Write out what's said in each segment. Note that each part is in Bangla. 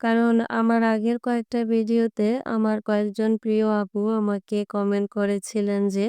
কারণ আমার আগের কয়েকটা ভিডিওতে আমার কয়েকজন প্রিয় আপু আমাকে কমেন্ট করেছিলেন যে,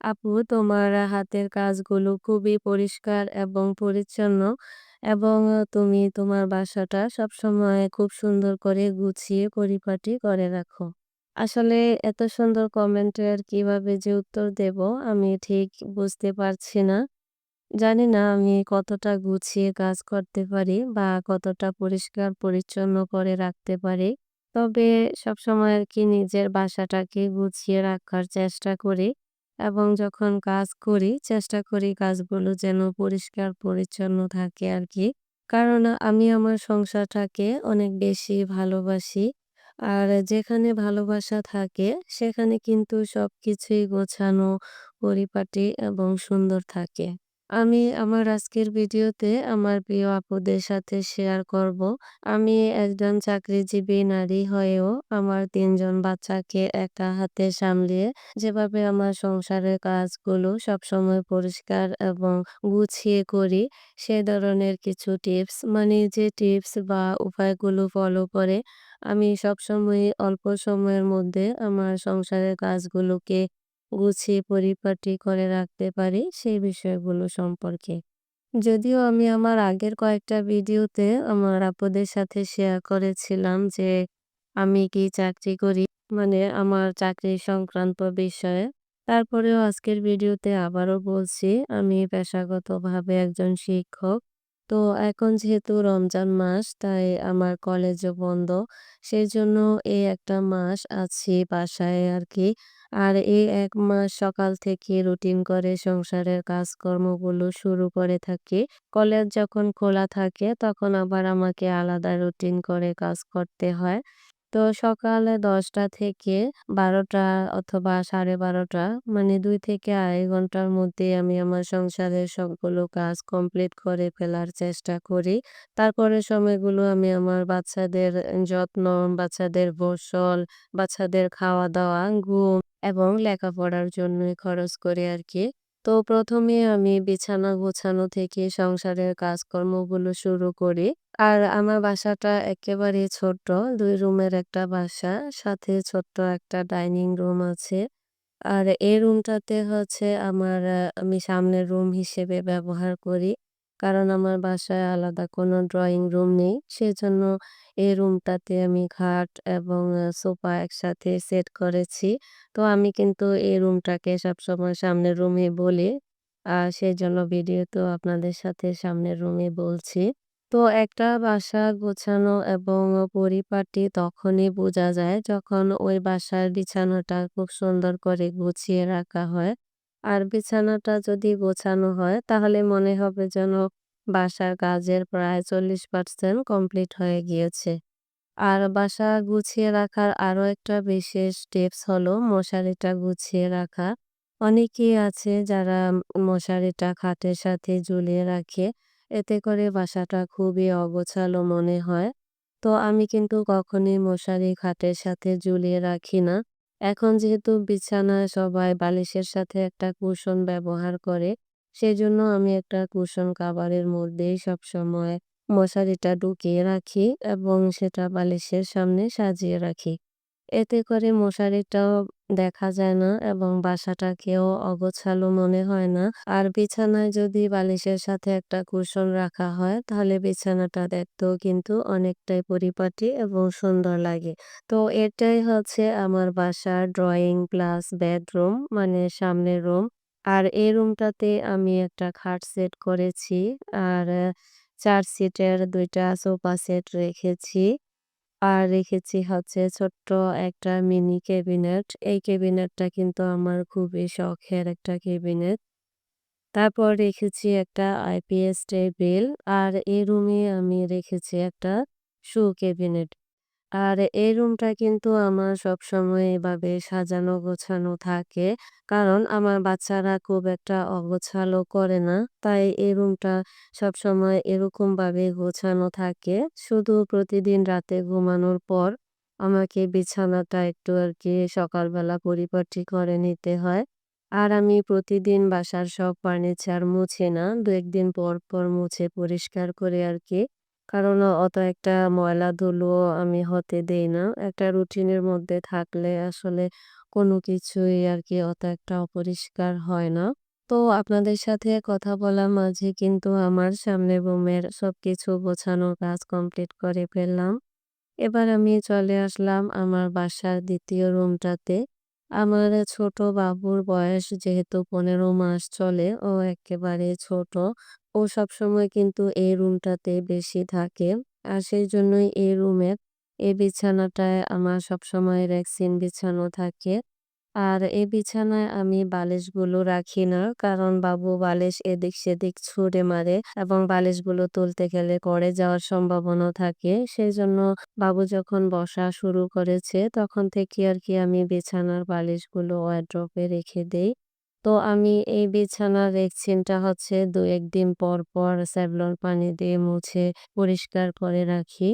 "আপু তোমার হাতের কাজগুলো খুবই পরিষ্কার এবং পরিচ্ছন্ন এবং তুমি তোমার বাসাটা সবসময় খুব সুন্দর করে গুছিয়ে পরিপাটি করে রাখো।" আসলে এত সুন্দর কমেন্টের কীভাবে যে উত্তর দেব আমি ঠিক বুঝতে পারছি না। জানি না আমি কতটা গুছিয়ে কাজ করতে পারি বা কতটা পরিষ্কার পরিচ্ছন্ন করে রাখতে পারি। তবে সবসময় আর কি নিজের বাসাটাকে গুছিয়ে রাখার চেষ্টা করি এবং যখন কাজ করি চেষ্টা করি কাজগুলো যেন পরিষ্কার পরিচ্ছন্ন থাকে আর কি। কারণ আমি আমার সংসারটাকে অনেক বেশি ভালোবাসি। আর যেখানে ভালোবাসা থাকে সেখানে কিন্তু সবকিছুই গোছানো, পরিপাটি এবং সুন্দর থাকে। আমি আমার আজকের ভিডিওতে আমার প্রিয় আপুদের সাথে শেয়ার করব। আমি একজন চাকরিজীবী নারী হয়েও আমার তিনজন বাচ্চাকে একা হাতে সামলিয়ে যেভাবে আমার সংসারের কাজগুলো সবসময় পরিষ্কার এবং গুছিয়ে করি, সে ধরনের কিছু টিপস মানে যে টিপস বা উপায়গুলো ফলো করে আমি সবসময়ই অল্প সময়ের মধ্যে আমার সংসারের কাজগুলোকে গুছিয়ে পরিপাটি করে রাখতে পারি সেই বিষয়গুলো সম্পর্কে। যদিও আমি আমার আগের কয়েকটা ভিডিওতে আমার আপুদের সাথে শেয়ার করেছিলাম যে আমি কি চাকরি করি মানে আমার চাকরি সংক্রান্ত বিষয়ে। তারপরেও আজকের ভিডিওতে আবারও বলছি, আমি পেশাগতভাবে একজন শিক্ষক। তো এখন যেহেতু রমজান মাস, তাই আমার কলেজও বন্ধ। সেই জন্য এই একটা মাস আছি বাসায় আর কি। আর এই এক মাস সকাল থেকে রুটিন করে সংসারের কাজকর্মগুলো শুরু করে থাকি। কলেজ যখন খোলা থাকে, তখন আবার আমাকে আলাদা রুটিন করে কাজ করতে হয়। তো সকালে দশটা থেকে ১২টা অথবা ১২:৩০ মানে দুই থেকে ২.৫ ঘণ্টার মধ্যে আমি আমার সংসারের সবগুলো কাজ কমপ্লিট করে ফেলার চেষ্টা করি। তারপরের সময়গুলো আমি আমার বাচ্চাদের যত্ন, বাচ্চাদের গোসল, বাচ্চাদের খাওয়া-দাওয়া, ঘুম এবং লেখাপড়ার জন্যই খরচ করি আর কি। তো প্রথমে আমি বিছানা গোছানো থেকে সংসারের কাজকর্মগুলো শুরু করি। আর আমার বাসাটা একেবারেই ছোট্ট। ২ রুমের একটা বাসা। সাথে ছোট্ট একটা ডাইনিং রুম আছে। আর এই রুমটাতে হচ্ছে আমার, আমি সামনের রুম হিসেবে ব্যবহার করি। কারণ আমার বাসায় আলাদা কোনো ড্রয়িং রুম নেই। সেজন্য এই রুমটাতে আমি খাট এবং সোফা একসাথে সেট করেছি। তো আমি কিন্তু এই রুমটাকে সবসময় সামনের রুমই বলি। আর সেজন্য ভিডিওতেও আপনাদের সাথে সামনের রুমই বলছি। তো একটা বাসা গোছানো এবং পরিপাটি তখনই বোঝা যায় যখন ওই বাসার বিছানাটা খুব সুন্দর করে গুছিয়ে রাখা হয়। আর বিছানাটা যদি গোছানো হয় তাহলে মনে হবে যেন বাসার কাজের প্রায় ৪০% কমপ্লিট হয়ে গিয়েছে। আর বাসা গুছিয়ে রাখার আরও একটা বিশেষ টিপস হলো মশারিটা গুছিয়ে রাখা। অনেকেই আছে যারা মশারিটা খাটের সাথে ঝুলিয়ে রাখে। এতে করে বাসাটা খুবই অগোছালো মনে হয়। তো আমি কিন্তু কখনই মশারি খাটের সাথে ঝুলিয়ে রাখি না। এখন যেহেতু বিছানায় সবাই বালিশের সাথে একটা কুশন ব্যবহার করে, সেজন্য আমি একটা কুশন কাভারের মধ্যেই সবসময় মশারিটা ঢুকিয়ে রাখি এবং সেটা বালিশের সামনে সাজিয়ে রাখি। এতে করে মশারিটাও দেখা যায় না এবং বাসাটাকেও অগোছালো মনে হয় না। আর বিছানায় যদি বালিশের সাথে একটা কুশন রাখা হয়, তাহলে বিছানাটা দেখতেও কিন্তু অনেকটাই পরিপাটি এবং সুন্দর লাগে। তো এটাই হচ্ছে আমার বাসার ড্রয়িং প্লাস বেডরুম মানে সামনের রুম। আর এই রুমটাতে আমি একটা খাট সেট করেছি। আর চার সিটের ২ টা সোফা সেট রেখেছি। আর রেখেছি হচ্ছে ছোট্ট একটা মিনি ক্যাবিনেট। এই ক্যাবিনেটটা কিন্তু আমার খুবই শখের একটা ক্যাবিনেট। তারপর রেখেছি একটা আইপিএস টেবিল। আর এই রুমে আমি রেখেছি একটা শু ক্যাবিনেট। আর এই রুমটা কিন্তু আমার সবসময় এভাবে সাজানো গোছানো থাকে। কারণ আমার বাচ্চারা খুব একটা অগোছালো করে না। তাই এই রুমটা সবসময় এরকমভাবে গোছানো থাকে। শুধু প্রতিদিন রাতে ঘুমানোর পর আমাকে বিছানাটা একটু আর কি সকালবেলা পরিপাটি করে নিতে হয়। আর আমি প্রতিদিন বাসার সব ফার্নিচার মুছি না। দু একদিন পর, পর মুছে পরিষ্কার করে আর আরকি। কারণ অত একটা ময়লা ধুলো আমি হতে দেই না। একটা রুটিনের মধ্যে থাকলে আসলে কোনো কিছুই আর কি অত একটা অপরিষ্কার হয় না। তো আপনাদের সাথে কথা বলার মাঝে কিন্তু আমার সামনে রুমের সবকিছু গোছানোর কাজ কমপ্লিট করে ফেললাম। এবার আমি চলে আসলাম আমার বাসার দ্বিতীয় রুমটাতে। আমার ছোট বাবুর বয়স যেহেতু ১৫ মাস চলে, ও একেবারে ছোট। ও সবসময় কিন্তু এই রুমটাতে বেশি থাকে। আর সেই জন্যই এই রুমের এই বিছানাটায় আমার সবসময় রেক্সিন বিছানো থাকে। আর এই বিছানায় আমি বালিশগুলো রাখি না। কারণ বাবু বালিশ এদিক-সেদিক ছুঁড়ে মারে এবং বালিশগুলো তুলতে গেলে পড়ে যাওয়ার সম্ভাবনা থাকে। সেই জন্য বাবু যখন বসা শুরু করেছে তখন থেকে আর কি আমি বিছানার বালিশগুলো ওয়ারড্রোবে রেখে দেই। তো আমি এই বিছানার রেক্সিনটা হচ্ছে ২-১ দিন পর, পর স্যাভলন পানি দিয়ে মুছে পরিষ্কার করে রাখি।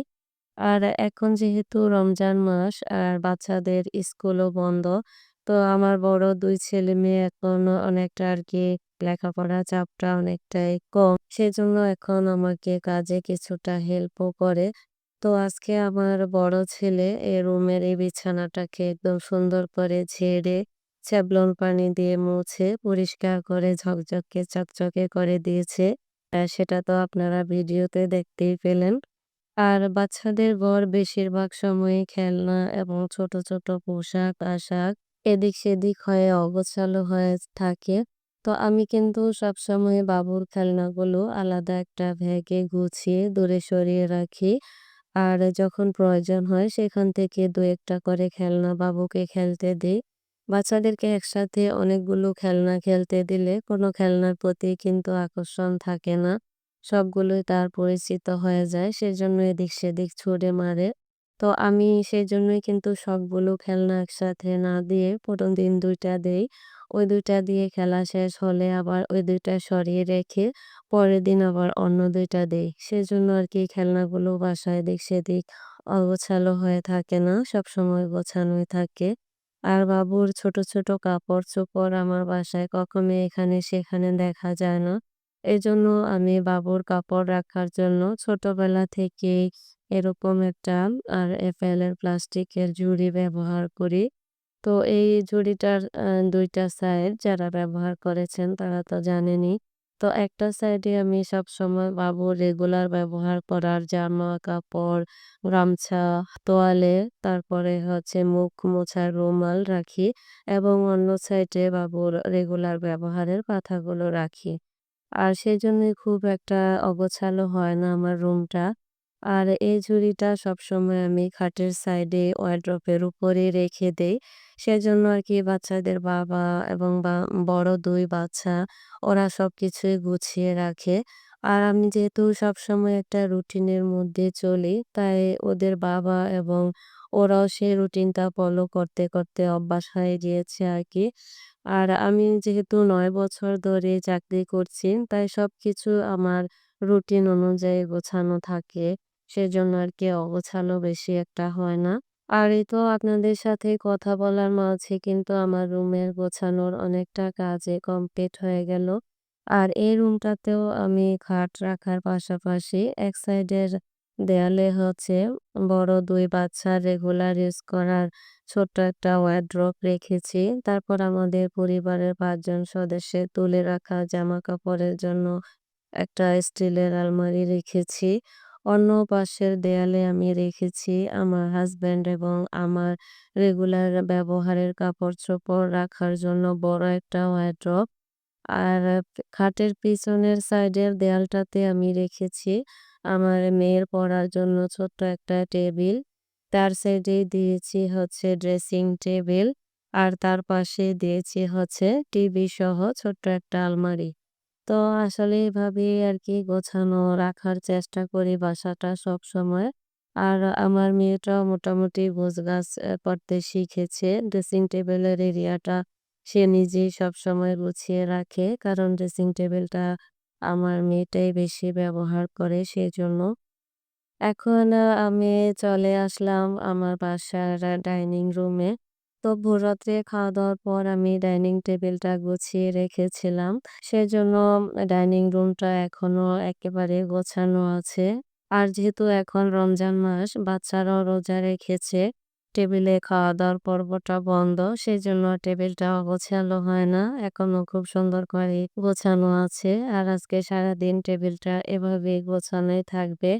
আর এখন যেহেতু রমজান মাস আর বাচ্চাদের স্কুলও বন্ধ। তো আমার বড় দুই ছেলে মেয়ে এখন অনেকটা আর কি লেখাপড়ার চাপটা অনেকটাই কম। সেজন্য এখন আমাকে কাজে কিছুটা হেল্পও করে। তো আজকে আমার বড় ছেলে এই রুমের এই বিছানাটাকে একদম সুন্দর করে ঝেড়ে স্যাভলন পানি দিয়ে মুছে পরিষ্কার করে ঝকঝকে চকচকে করে দিয়েছে। সেটা তো আপনারা ভিডিওতে দেখতেই পেলেন। আর বাচ্চাদের ঘর বেশিরভাগ সময়ই খেলনা এবং ছোট, ছোট পোশাক-আশাক এদিক-সেদিক হয়ে অগোছালো হয়ে থাকে। তো আমি কিন্তু সবসময় বাবুর খেলনাগুলো আলাদা একটা ব্যাগে গুছিয়ে দূরে সরিয়ে রাখি। আর যখন প্রয়োজন হয় সেখান থেকে দু একটা করে খেলনা বাবুকে খেলতে দিই বাচ্চাদেরকে একসাথে অনেকগুলো খেলনা খেলতে দিলে কোনো খেলনার প্রতি কিন্তু আকর্ষণ থাকে না। সবগুলোই তার পরিচিত হয়ে যায়। সেজন্য এদিক-সেদিক ছুঁড়ে মারে। তো আমি সেজন্যই কিন্তু সবগুলো খেলনা একসাথে না দিয়ে প্রথম দিন দুইটা দেই। ওই ২ টা দিয়ে খেলা শেষ হলে আবার ওই ২ টা সরিয়ে রেখে পরের দিন আবার অন্য ২ টা দেই। সেজন্য আরকি খেলনাগুলো বাসায় এদিক-সেদিক অগোছালো হয়ে থাকে না। সব সবসময় গোছানোই থাকে। আর বাবুর ছোট, ছোট কাপড়-চোপড় আমার বাসায় কখনোই এখানে সেখানে দেখা যায় না। এজন্য আমি বাবুর কাপড় রাখার জন্য ছোটবেলা থেকেই এরকম একটা আর এফএল এর প্লাস্টিকের ঝুড়ি ব্যবহার করি। তো এই ঝুড়িটার ২ সাইড যারা ব্যবহার করেছেন তারা তো জানেনই। তো একটা সাইডে আমি সবসময় বাবুর রেগুলার ব্যবহার করার জামা-কাপড়, গামছা, তোয়ালে, তারপরে হচ্ছে মুখ মোছার রুমাল রাখি এবং অন্য সাইডে বাবুর রেগুলার ব্যবহারের পাতাগুলো রাখি। আর সেজন্যই খুব একটা অগোছালো হয় না আমার রুমটা। আর এই ঝুড়িটা সবসময় আমি খাটের সাইডে ওয়ারড্রোবের উপরে রেখে দেই। সেজন্য আর কি বাচ্চাদের বাবা এবং বা বড় দুই বাচ্চা ওরা সবকিছুই গুছিয়ে রাখে। আর আমি যেহেতু সবসময় একটা রুটিনের মধ্যে চলি, তাই ওদের বাবা এবং ওরাও সেই রুটিনটা ফলো করতে, করতে অভ্যাস হয়ে গিয়েছে আর কি আর আমি যেহেতু নয় বছর ধরে চাকরি করছি, তাই সবকিছু আমার রুটিন অনুযায়ী গোছানো থাকে। সেজন্য আর কি অগোছালো বেশি একটা হয় না। আর এই তো আপনাদের সাথে কথা বলার মাঝে কিন্তু আমার রুমের গোছানোর অনেকটা কাজে কমপ্লিট হয়ে গেল। আর এই রুমটাতেও আমি খাট রাখার পাশাপাশি এক সাইডের দেয়ালে হচ্ছে বড় দুই বাচ্চার রেগুলার ইউজ করার ছোট্ট একটা ওয়ারড্রোব রেখেছি। তারপর আমাদের পরিবারের ৫ জন সদস্যের তুলে রাখা জামাকাপড়ের জন্য একটা স্টিলের আলমারি রেখেছি। অন্য পাশের দেয়ালে আমি রেখেছি আমার হাজব্যান্ড এবং আমার রেগুলার ব্যবহারের কাপড়-চোপড় রাখার জন্য বড় একটা ওয়ারড্রোব। আর খাটের পিছনের সাইডের দেয়ালটাতে আমি রেখেছি আমার মেয়ের পড়ার জন্য ছোট্ট একটা টেবিল। তার সাইডেই দিয়েছি হচ্ছে ড্রেসিং টেবিল। আর তার পাশে দিয়েছি হচ্ছে টিভি সহ ছোট্ট একটা আলমারি। তো আসলে এভাবে আর কি গোছানো, রাখার চেষ্টা করি বাসাটা সবসময়। আর আমার মেয়েটাও মোটামুটি গোছগাছ আ করতে শিখেছে। ড্রেসিং টেবিলের এরিয়াটা সে নিজেই সবসময় গুছিয়ে রাখে। কারণ ড্রেসিং টেবিলটা আমার মেয়েটাই বেশি ব্যবহার করে সেজন্য। এখন, আ, আমি চলে আসলাম আমার বাসার ডাইনিং রুমে। তো ভোররাত্রে খাওয়া-দাওয়ার পর আমি ডাইনিং টেবিলটা গুছিয়ে রেখেছিলাম। সেজন্য ডাইনিং রুমটা এখনও একেবারে গোছানো আছে। আর যেহেতু এখন রমজান মাস, বাচ্চারাও রোজা রেখেছে। টেবিলে খাওয়া-দাওয়ার পর্বটা বন্ধ। সেই সেজন্য টেবিলটা অগোছালো হয় না। এখনও খুব সুন্দর করে গোছানো আছে। আর আজকে সারাদিন টেবিলটা এভাবেই গোছানোই থাকবে।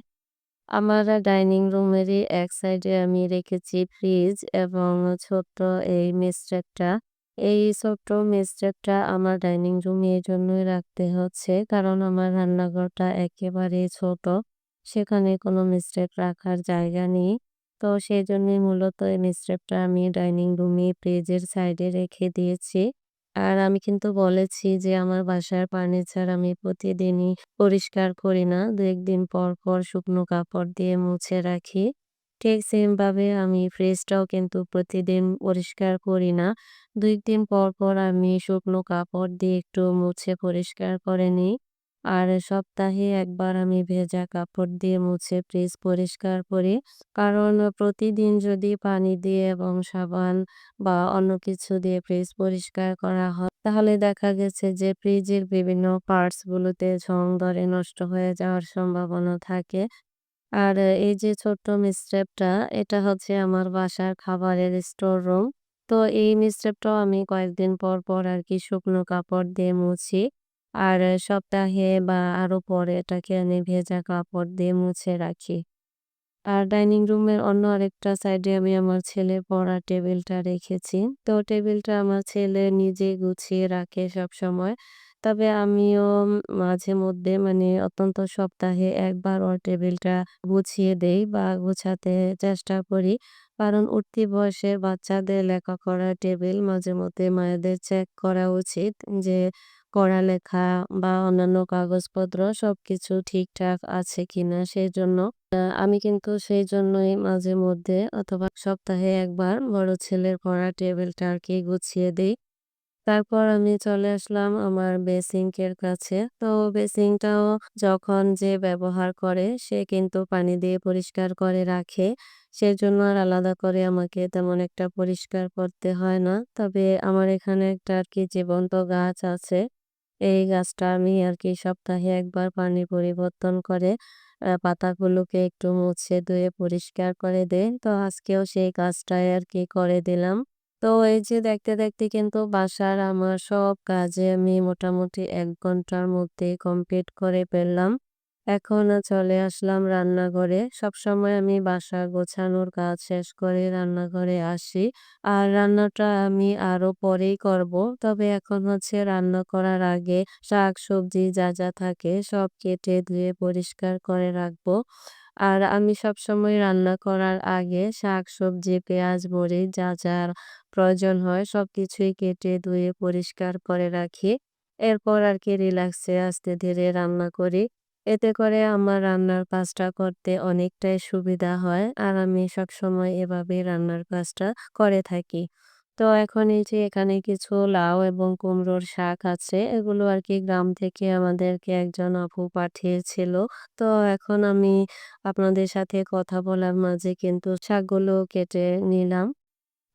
আমার ডাইনিং রুমেরই এক সাইডে আমি রেখেছি ফ্রিজ এবং ছোট্ট এই মেস এই ছোট্ট মেস আমার ডাইনিং রুমে এজন্যই রাখতে হচ্ছে। কারণ আমার রান্নাঘরটা একেবারে ছোট। সেখানে কোনো মেস রাখার জায়গা নেই। তো সেজন্যই মূলত এই মেস আমি ডাইনিং রুমে ফ্রিজের সাইডে রেখে দিয়েছি। আর আমি কিন্তু বলেছি যে আমার বাসার ফার্নিচার আমি প্রতিদিনই পরিষ্কার করি না। দু একদিন পর, পর শুকনো কাপড় দিয়ে মুছে রাখি। ঠিক সেমভাবে আমি ফ্রিজটাও কিন্তু প্রতিদিন পরিষ্কার করি না। ২-১ দিন পর, পর আমি শুকনো কাপড় দিয়ে একটু মুছে পরিষ্কার করে নিই। আর সপ্তাহে একবার আমি ভেজা কাপড় দিয়ে মুছে ফ্রিজ পরিষ্কার করি। কারণ প্রতিদিন যদি পানি দিয়ে এবং সাবান বা অন্য কিছু দিয়ে ফ্রিজ পরিষ্কার করা হয়, তাহলে দেখা গেছে যে ফ্রিজের বিভিন্ন পার্টস গুলোতে জং ধরে নষ্ট হয়ে যাওয়ার সম্ভাবনা থাকে। আর এই যে ছোট্ট মিসটেপটা, এটা হচ্ছে আমার বাসার খাবারের স্টোর রুম। তো এই মিসটেপটাও আমি কয়েকদিন পর, পর আর কি শুকনো কাপড় দিয়ে মুছি। আর সপ্তাহে বা আরও পরে এটাকে আমি ভেজা কাপড় দিয়ে মুছে রাখি। আর ডাইনিং রুমের অন্য আরেকটা সাইডে আমি আমার ছেলের পড়ার টেবিলটা রেখেছি। তো টেবিলটা আমার ছেলে নিজেই গুছিয়ে রাখে সবসময়। তবে আমিও মাঝে মধ্যে মানে অত্যন্ত সপ্তাহে একবার ওর টেবিলটা গুছিয়ে দেই বা গোছাতে চেষ্টা করি। কারণ উঠতি বয়সের বাচ্চাদের লেখা লেখাপড়ার টেবিল মাঝে মধ্যে মায়েদের চেক করা উচিত যে পড়ালেখা বা অন্যান্য কাগজপত্র সবকিছু ঠিকঠাক আছে কিনা সেজন্য। আ, আমি কিন্তু সেই জন্যই মাঝে মধ্যে অথবা সপ্তাহে একবার বড় ছেলের পড়ার টেবিলটা আর কি গুছিয়ে দেই। তারপর আমি চলে আসলাম আমার বেসিঙ্কের কাছে। তো বেসিনটাও যখন যে ব্যবহার করে সে কিন্তু পানি দিয়ে পরিষ্কার করে রাখে। সেজন্য আর আলাদা করে আমাকে তেমন একটা পরিষ্কার করতে হয় না। তবে আমার এখানে একটা আর কি জীবন্ত গাছ আছে। এই গাছটা আমি আর কি সপ্তাহে ১ বার পানি পরিবর্তন করে পাতাগুলোকে একটু মুছে ধুয়ে পরিষ্কার করে দেয় তো আজকেও সেই কাজটাই আরকি করে দিলাম। তো এই যে দেখতে, দেখতে কিন্তু বাসার আমার সব কাজে আমি মোটামুটি এক ঘণ্টার মধ্যে কমপ্লিট করে ফেললাম। এখন চলে আসলাম রান্নাঘরে। সবসময় আমি বাসা গোছানোর কাজ শেষ করে রান্নাঘরে আসি। আর রান্নাটা আমি আরও পরেই করব। তবে এখন হচ্ছে রান্না করার আগে শাক-সবজি যা, যা থাকে সব কেটে ধুয়ে পরিষ্কার করে রাখব। আর আমি সবসময় রান্না করার আগে শাক-সবজি, পেঁয়াজ, মরিচ যা, যা প্রয়োজন হয় সব কিছুই কেটে ধুয়ে পরিষ্কার করে রাখি। এরপর আর কি রিল্যাক্সে আস্তে ধীরে রান্না করি। এতে করে আমার রান্নার কাজটা করতে অনেকটাই সুবিধা হয়। আর আমি সবসময় এভাবে রান্নার কাজটা করে থাকি। তো এখন এই যে এখানে কিছু লাউ এবং কুমড়োর শাক আছে। এগুলো আর কি গ্রাম থেকে আমাদেরকে একজন আপু পাঠিয়েছিল। তো এখন আমি আপনাদের সাথে কথা বলার মাঝে কিন্তু শাকগুলো কেটে নিলাম।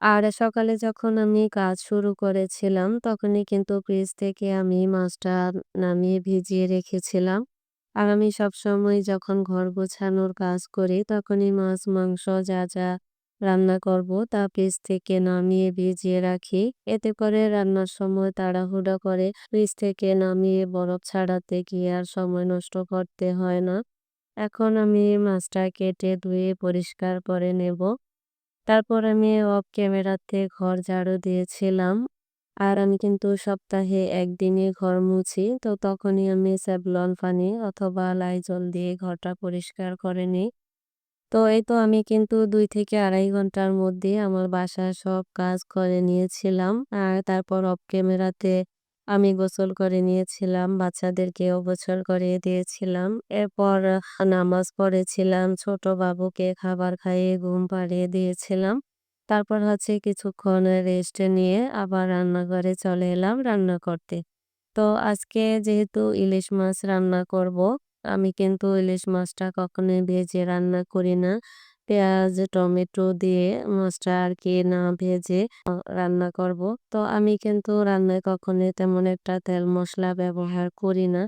আর সকালে যখন আমি কাজ শুরু করেছিলাম, তখনই কিন্তু ফ্রিজ থেকে আমি মাছটা নামিয়ে ভিজিয়ে রেখেছিলাম। আর আমি সবসময় যখন ঘর গোছানোর কাজ করি তখনই মাছ, মাংস যা, যা রান্না করব তা ফ্রিজ থেকে নামিয়ে ভিজিয়ে রাখি। এতে করে রান্নার সময় তাড়াহুড়া করে ফ্রিজ থেকে নামিয়ে বরফ ছাড়াতে গিয়ে আর সময় নষ্ট করতে হয় না। এখন আমি মাছটা কেটে ধুয়ে পরিষ্কার করে নেব। তারপর আমি অফ ক্যামেরাতে ঘর ঝাড়ু দিয়েছিলাম। আর আমি কিন্তু সপ্তাহে একদিনে ঘর মুছি। তো তখনই আমি স্যাভলন পানি অথবা লাইজল দিয়ে ঘরটা পরিষ্কার করে নিই। তো এই তো আমি কিন্তু দুই থেকে ২.৫ ঘণ্টার মধ্যে আমার বাসার সব কাজ করে নিয়েছিলাম। আর তারপর অফ ক্যামেরাতে আমি গোসল করে নিয়েছিলাম। বাচ্চাদেরকেও গোসল করিয়ে দিয়েছিলাম। এরপর নামাজ পড়েছিলাম। ছোট বাবুকে খাবার খাইয়ে ঘুম পাড়িয়ে দিয়েছিলাম। তারপর হচ্ছে কিছুক্ষণ রেস্ট নিয়ে আবার রান্নাঘরে চলে এলাম রান্না করতে। তো আজকে যেহেতু ইলিশ মাছ রান্না করব, আমি কিন্তু ইলিশ মাছটা কখনোই ভেজে রান্না করি না। পেঁয়াজ, টমেটো দিয়ে মাছটা আর কি না ভেজে রান্না করব। তো আমি কিন্তু রান্নায় কখনোই তেমন একটা তেল মশলা ব্যবহার করি না।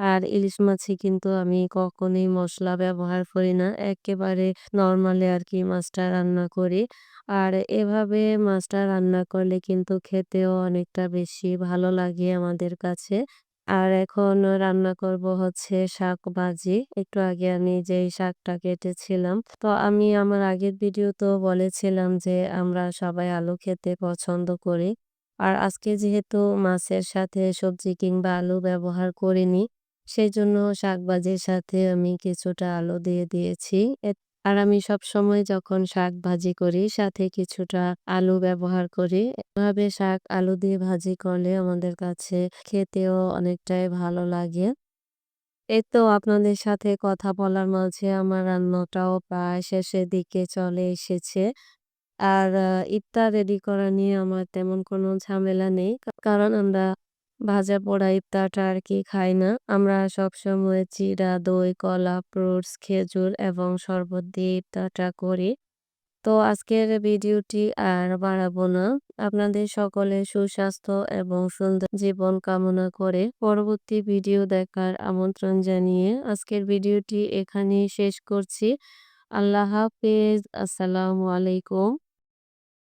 আর ইলিশ মাছে কিন্তু আমি কখনোই মশলা ব্যবহার করি না। একেবারে নর্মালি আর কি মাছটা রান্না করি। আর এভাবে মাছটা রান্না করলে কিন্তু খেতেও অনেকটা বেশি ভালো লাগে আমাদের কাছে। আর এখন রান্না করব হচ্ছে শাক ভাজি। একটু আগে আমি যেই শাকটা কেটেছিলাম। তো আমি আমার আগের ভিডিওতেও বলেছিলাম যে আমরা সবাই আলু খেতে পছন্দ করি। আর আজকে যেহেতু মাছের সাথে সবজি কিংবা আলু ব্যবহার করিনি, সেজন্য শাক ভাজির সাথে আমি কিছুটা আলু দিয়ে দিয়েছি। আর আমি সবসময় যখন শাক ভাজি করি, সাথে কিছুটা আলু ব্যবহার করি। এভাবে শাক আলু দিয়ে ভাজি করলে আমাদের কাছে খেতেও অনেকটাই ভালো লাগে। এই তো আপনাদের সাথে কথা বলার মাঝে আমার রান্নাটাও প্রায় শেষের দিকে চলে এসেছে। আর ইফতার রেডি করা নিয়ে আমার তেমন কোনো ঝামেলা নেই। কারণ আমরা ভাজা পোড়া ইত্যাটা আর কি খাই না। আমরা সবসময় চিড়া, দই, কলা, ফ্রুটস, খেজুর এবং শরবত দিয়ে ইফতারটা করি। তো আজকের ভিডিওটি আর বাড়াবো না। আপনাদের সকলের সুস্বাস্থ্য এবং সুন্দর জীবন কামনা করে পরবর্তী ভিডিও দেখার আমন্ত্রণ জানিয়ে আজকের ভিডিওটি এখানেই শেষ করছি। আল্লাহ হাফেজ। আসসালামু আলাইকুম।